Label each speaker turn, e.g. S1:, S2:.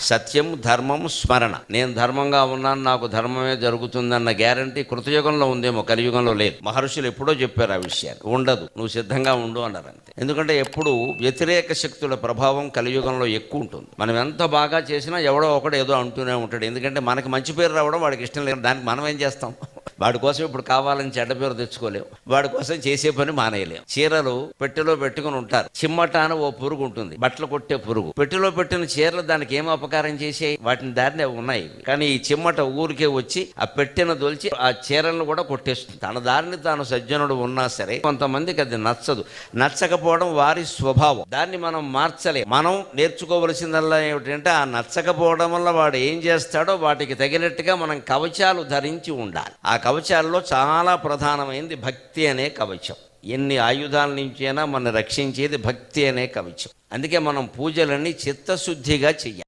S1: సత్యం ధర్మం స్మరణ. నేను ధర్మంగా ఉన్నాను నాకు ధర్మమే జరుగుతుందన్న గ్యారంటీ కృతయుగంలో ఉందేమో కలియుగంలో లేదు. మహర్షులు ఎప్పుడో చెప్పారు ఆ విషయాన్ని. ఉండదు నువ్వు సిద్ధంగా ఉండు అన్నారు అంతే. ఎందుకంటే ఎప్పుడు వ్యతిరేక శక్తుల ప్రభావం కలియుగంలో ఎక్కువ ఉంటుంది. మనం ఎంత బాగా చేసినా ఎవడో ఒకడు ఏదో అంటూనే ఉంటాడు. ఎందుకంటే మనకి మంచి పేరు రావడం వాడికి ఇష్టం లేదు దానికి మనం ఏం చేస్తాం? వాడి కోసం ఇప్పుడు కావాలని చెడ్డ పేరు తెచ్చుకోలేం వాడి కోసం చేసే పని మానేయలేము చీరలు పెట్టెలో పెట్టుకుని ఉంటారు. చిమ్మట అని ఓ పురుగు ఉంటుంది. బట్టలు కొట్టే పురుగు. పెట్టెలో పెట్టిన చీరలు దానికి ఏం అపకారం చేసే వాటిని దారిని అవి ఉన్నాయి. కానీ ఈ చిమ్మట ఊరికే వచ్చి ఆ పెట్టెను దొలిచి ఆ చీరలను కూడా కొట్టేస్తుంది. తన దారిని తాను సజ్జనుడు ఉన్నా సరే కొంతమందికి అది నచ్చదు. నచ్చకపోవడం వారి స్వభావం. దాన్ని మనం మార్చలే. మనం నేర్చుకోవలసిందల్లా ఏమిటంటే ఆ నచ్చకపోవడం వల్ల వాడు ఏం చేస్తాడో వాటికి తగినట్టుగా మనం కవచాలు ధరించి ఉండాలి. ఆ కవచాల్లో చాలా ప్రధానమైనది భక్తి అనే కవచం. ఎన్ని ఆయుధాల నుంచి అయినా మనం రక్షించేది భక్తి అనే కవచం. అందుకే మనం పూజలన్నీ చిత్తశుద్ధిగా చెయ్యాలి.